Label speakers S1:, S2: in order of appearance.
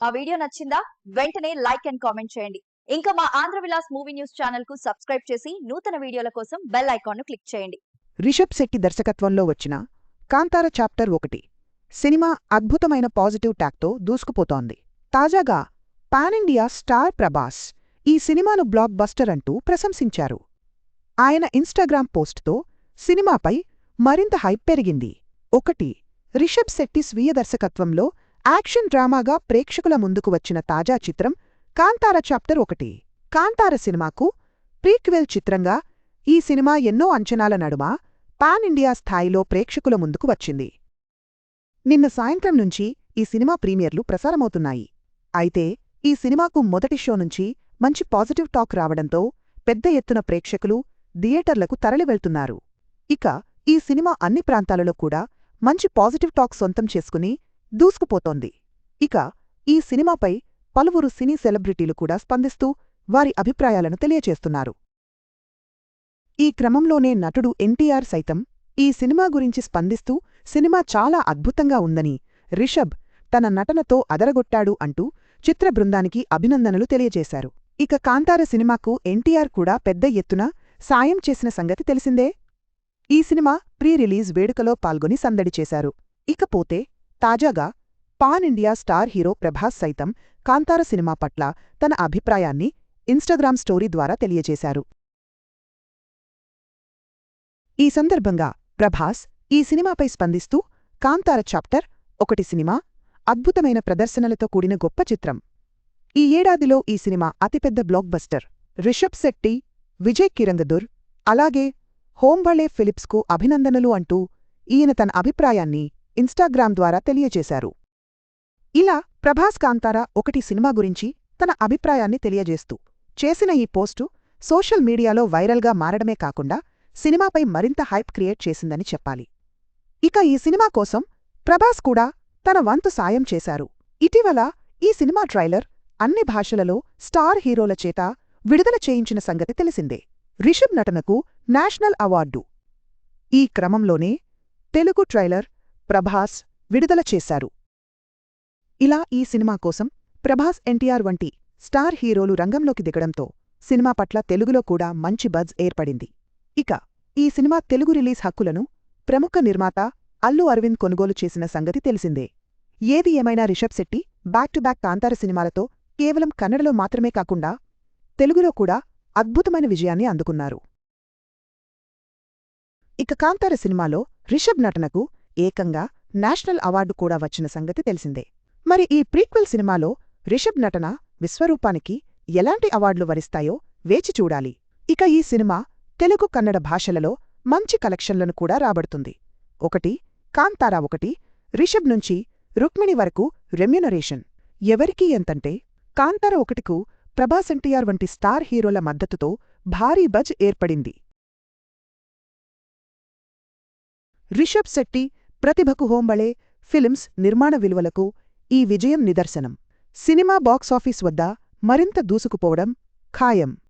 S1: మా వీడియో నచ్చిందా? వెంటనే లైక్ అండ్ కామెంట్ చేయండి. ఇంకా మా ఆంధ్ర విలాస్ మూవీ న్యూస్ ఛానల్కు సబ్స్క్రైబ్ చేసి నూతన వీడియోల కోసం బెల్ ఐకాన్ను క్లిక్ చేయండి.
S2: రిషబ్ శెట్టి దర్శకత్వంలో వచ్చిన కాంతార చాప్టర్ ఒకటి సినిమా అద్భుతమైన పాజిటివ్ ట్యాక్తో దూసుకుపోతోంది. తాజాగా పాన్ ఇండియా స్టార్ ప్రభాస్ ఈ సినిమాను బ్లాక్ బస్టర్ అంటూ ప్రశంసించారు. ఆయన ఇన్స్టాగ్రామ్ పోస్ట్తో సినిమాపై మరింత హైప్ పెరిగింది. ఒకటి రిషబ్ శెట్టి స్వీయ దర్శకత్వంలో యాక్షన్ డ్రామాగా ప్రేక్షకుల ముందుకు వచ్చిన తాజా చిత్రం కాంతార చాప్టర్ ఒకటి. కాంతార సినిమాకు ప్రీక్వెల్ చిత్రంగా ఈ సినిమా ఎన్నో అంచనాల నడుమ పాన్ ఇండియా స్థాయిలో ప్రేక్షకుల ముందుకు వచ్చింది. నిన్న సాయంత్రం నుంచి ఈ సినిమా ప్రీమియర్లు ప్రసారమవుతున్నాయి. అయితే ఈ సినిమాకు మొదటి షో నుంచి మంచి పాజిటివ్ టాక్ రావడంతో పెద్ద ఎత్తున ప్రేక్షకులు థియేటర్లకు తరలివెళ్తున్నారు. ఇక ఈ సినిమా అన్ని ప్రాంతాలలో కూడా మంచి పాజిటివ్ టాక్ సొంతం చేసుకుని దూసుకుపోతోంది. ఇక ఈ సినిమాపై పలువురు సినీ సెలబ్రిటీలు కూడా స్పందిస్తూ వారి అభిప్రాయాలను తెలియచేస్తున్నారు. ఈ క్రమంలోనే నటుడు ఎన్టీఆర్ సైతం ఈ సినిమా గురించి స్పందిస్తూ సినిమా చాలా అద్భుతంగా ఉందని రిషబ్ తన నటనతో అదరగొట్టాడు అంటూ చిత్ర బృందానికి అభినందనలు తెలియజేశారు ఇక కాంతార సినిమాకు ఎన్టీఆర్ కూడా పెద్ద ఎత్తున సాయం చేసిన సంగతి తెలిసిందే? ఈ సినిమా ప్రీ రిలీజ్ వేడుకలో పాల్గొని సందడి చేశారు. ఇకపోతే తాజాగా pan India star hero Prabhas సైతం కాంతార సినిమా పట్ల తన అభిప్రాయాన్ని ఇన్స్టాగ్రామ్ స్టోరీ ద్వారా తెలియజేశారు. ఈ సందర్భంగా ప్రభాస్ ఈ సినిమాపై స్పందిస్తూ కాంతార చాప్టర్ ఒకటి సినిమా అద్భుతమైన ప్రదర్శనలతో కూడిన గొప్ప చిత్రం. ఈ ఏడాదిలో ఈ సినిమా అతిపెద్ద బ్లాక్ బస్టర్ రిషబ్ శెట్టి విజయ్ కిరంగదుర్ అలాగే హోంబళే ఫిలిప్స్కు అభినందనలు అంటూ ఈయన తన అభిప్రాయాన్ని ఇన్స్టాగ్రామ్ ద్వారా తెలియజేశారు. ఇలా ప్రభాస్ కాంతారా ఒకటి సినిమా గురించి తన అభిప్రాయాన్ని తెలియజేస్తూ చేసిన ఈ పోస్టు సోషల్ మీడియాలో వైరల్గా మారడమే కాకుండా సినిమాపై మరింత హైప్ క్రియేట్ చేసిందని చెప్పాలి. ఇక ఈ సినిమా కోసం ప్రభాస్ కూడా తన వంతు సాయం చేశారు. ఇటీవల ఈ సినిమా ట్రైలర్ అన్ని భాషలలో స్టార్ హీరోల చేత విడుదల చేయించిన సంగతి తెలిసిందే. రిషబ్ నటనకు నేషనల్ అవార్డు. ఈ క్రమంలోనే తెలుగు ట్రైలర్ ప్రభాస్ విడుదల చేశారు. ఇలా ఈ సినిమా కోసం ప్రభాస్ ఎన్టీఆర్ వంటి స్టార్ హీరోలు రంగంలోకి దిగడంతో సినిమా పట్ల తెలుగులో కూడా మంచి బజ్ ఏర్పడింది. ఇక ఈ సినిమా తెలుగు రిలీజ్ హక్కులను ప్రముఖ నిర్మాత అల్లు అరవింద్ కొనుగోలు చేసిన సంగతి తెలిసిందే. ఏది ఏమైనా Rishab Shetty back to back Kantara సినిమాలతో కేవలం కన్నడలో మాత్రమే కాకుండా తెలుగులో కూడా అద్భుతమైన విజయాన్ని అందుకున్నారు. ఇక కాంతార సినిమాలో రిషబ్ నటనకు ఏకంగా నేషనల్ అవార్డు కూడా వచ్చిన సంగతి తెలిసిందే. మరి ఈ ప్రీక్వెల్ సినిమాలో రిషబ్ నటన విశ్వరూపానికి ఎలాంటి అవార్డులు వరిస్తాయో వేచి చూడాలి. ఇక ఈ సినిమా తెలుగు కన్నడ భాషలలో మంచి కలెక్షన్లను కూడా రాబడుతుంది. ఒకటి కాంతారా ఒకటి రిషబ్ నుంచి రుక్మిణి వరకు రెమ్యునరేషన్. ఎవరికీ ఎంతంటే కాంతార ఒకటికు ప్రభాస్ ఎన్టీఆర్ వంటి స్టార్ హీరోల మద్దతుతో భారీ బజ్ ఏర్పడింది. రిషబ్ శెట్టి ప్రతిభకు హోంబళే ఫిల్మ్స్ నిర్మాణ విలువలకు ఈ విజయం నిదర్శనం. సినిమా బాక్సాఫీస్ వద్ద మరింత దూసుకుపోవడం ఖాయం.